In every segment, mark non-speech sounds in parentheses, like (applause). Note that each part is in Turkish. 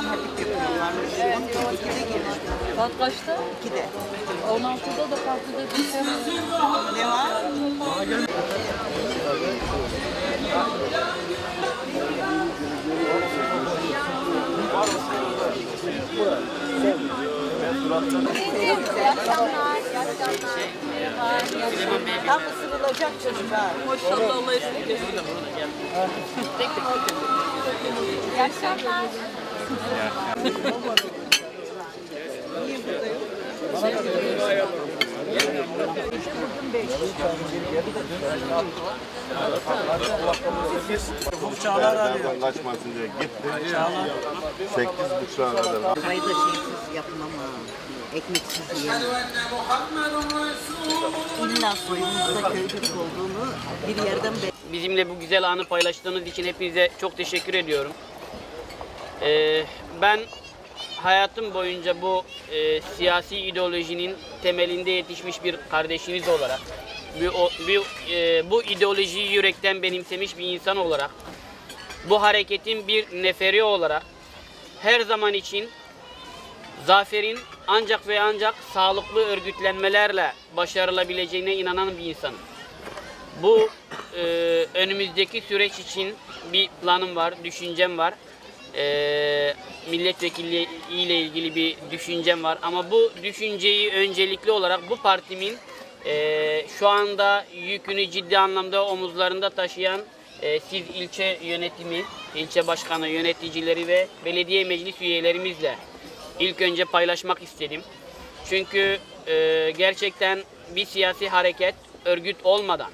İmam Hatip yapıyorlar. Evet. 12'de gelir. Saat kaçta? 2'de. 16'da da partide bir şey var. Ne var? Tam ısırılacak çocuklar. Maşallah Allah esirgesin. İyi akşamlar. Çağlar arıyor. Kaçmasın diye gitti. Sekiz buçuğa kadar. Kayda şeysiz yapmam. Ekmeksiz yiyemem. İlla soyumuzda köylük olduğunu bir yerden. Bizimle bu güzel anı paylaştığınız için hepinize çok teşekkür ediyorum. Ee, ben hayatım boyunca bu e, siyasi ideolojinin temelinde yetişmiş bir kardeşiniz olarak, bir, o, bir, e, bu ideolojiyi yürekten benimsemiş bir insan olarak, bu hareketin bir neferi olarak her zaman için zaferin ancak ve ancak sağlıklı örgütlenmelerle başarılabileceğine inanan bir insanım. Bu e, önümüzdeki süreç için bir planım var, düşüncem var. E, milletvekili ile ilgili bir düşüncem var. Ama bu düşünceyi öncelikli olarak bu partimin e, şu anda yükünü ciddi anlamda omuzlarında taşıyan e, siz ilçe yönetimi, ilçe başkanı, yöneticileri ve belediye meclis üyelerimizle ilk önce paylaşmak istedim. Çünkü e, gerçekten bir siyasi hareket örgüt olmadan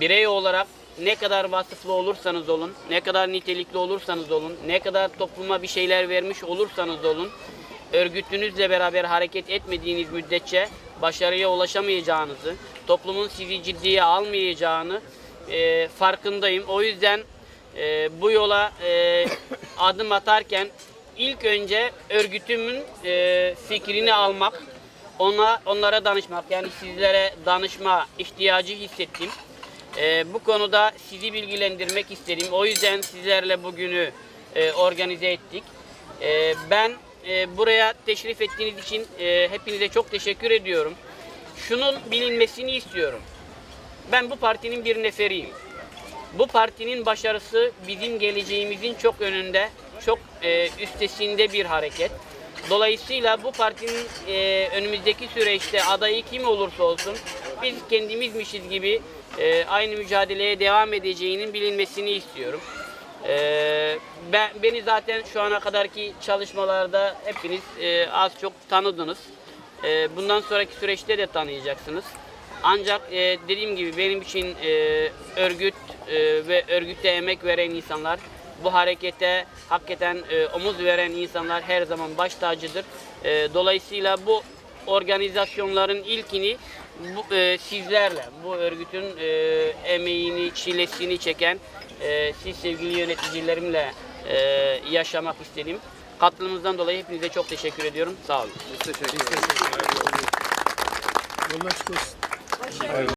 birey olarak ne kadar vasıflı olursanız olun, ne kadar nitelikli olursanız olun, ne kadar topluma bir şeyler vermiş olursanız olun, örgütünüzle beraber hareket etmediğiniz müddetçe başarıya ulaşamayacağınızı, toplumun sizi ciddiye almayacağını e, farkındayım. O yüzden e, bu yola e, (coughs) adım atarken ilk önce örgütümün e, fikrini almak, ona onlara danışmak yani sizlere danışma ihtiyacı hissettim. Ee, bu konuda sizi bilgilendirmek istedim. O yüzden sizlerle bugünü e, organize ettik. Ee, ben e, buraya teşrif ettiğiniz için e, hepinize çok teşekkür ediyorum. Şunun bilinmesini istiyorum. Ben bu partinin bir neferiyim. Bu partinin başarısı bizim geleceğimizin çok önünde, çok e, üstesinde bir hareket. Dolayısıyla bu partinin e, önümüzdeki süreçte adayı kim olursa olsun biz kendimizmişiz gibi e, aynı mücadeleye devam edeceğinin bilinmesini istiyorum. E, ben beni zaten şu ana kadarki çalışmalarda hepiniz e, az çok tanıdınız. E, bundan sonraki süreçte de tanıyacaksınız. Ancak e, dediğim gibi benim için e, örgüt e, ve örgütte emek veren insanlar, bu harekete hakikaten e, omuz veren insanlar her zaman baş tacıdır. E, dolayısıyla bu organizasyonların ilkini bu, e, sizlerle, bu örgütün e, emeğini, çilesini çeken e, siz sevgili yöneticilerimle e, yaşamak istedim. Katılımınızdan dolayı hepinize çok teşekkür ediyorum. Sağ olun. Yolun açık olsun.